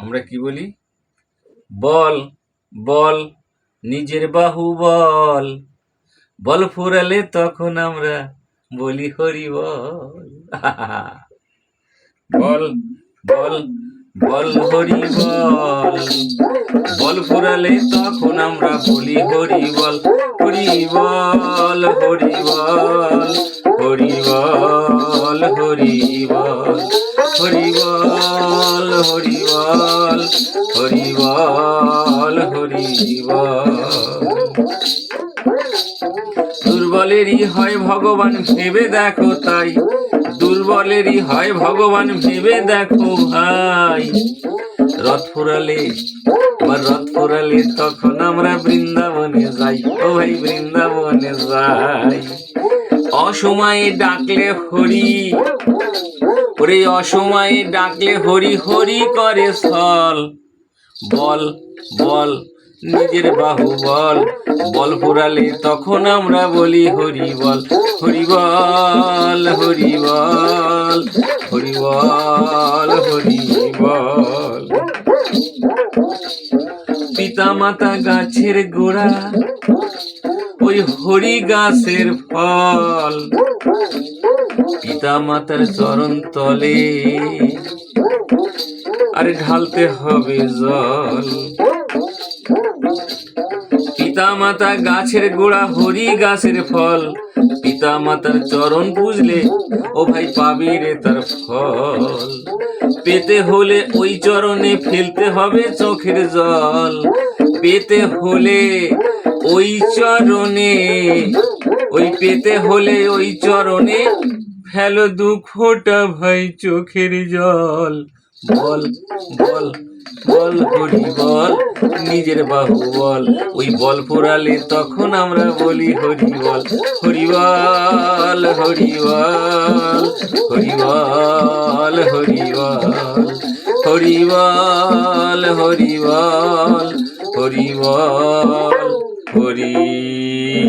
আমরা কি বলি? বল বল, নিজের বাহু বল বল ফুরালে তখন আমরা বলি হরি বল বল বল বল হরি বল বল ফুরালে তখন আমরা বলি হরি বল হরি বল হরি বল হরি বল হরি বল হরি বল হরি বল হরি বল হরি বল। দুর্বলেরই হয় ভগবান, ভেবে দেখো তাই। দুর্বলেরই হয় ভগবান, ভেবে দেখো ভাই। রথ ফুরালে রথ ফুরালে তখন আমরা বৃন্দাবনে যাই। ও ভাই, বৃন্দাবনে যাই। অসময়ে ডাকলে হরি। ওরে অসময়ে ডাকলে হরি হরি করে স্থল। বল বল, নিজের বাহু বল। বল পুরালে তখন আমরা বলি হরি বল। হরি বল হরি বল হরি বল হরি বল। পিতা মাতা গাছের গোড়া ওই হরি গাছের ফল। পিতা মাতার চরণ তলে আরে ঢালতে হবে জল। পিতা মাতা গাছের গোড়া হরি গাছের ফল। পিতা মাতার চরণ বুঝলে ও ভাই পাবি রে তার ফল। পেতে হলে ওই চরণে ফেলতে হবে চোখের জল। পেতে হলে ওই চরণে, ওই পেতে হলে ওই চরণে ফেলো দু ভাই চোখের জল। বল বল বল হরি বল, নিজের বাহু বল। ওই বল পোড়ালে তখন আমরা বলি হরি বল। হরি বল হরি বল হরি বল হরি বল হরি বল হরি বল হরিবল হরিবল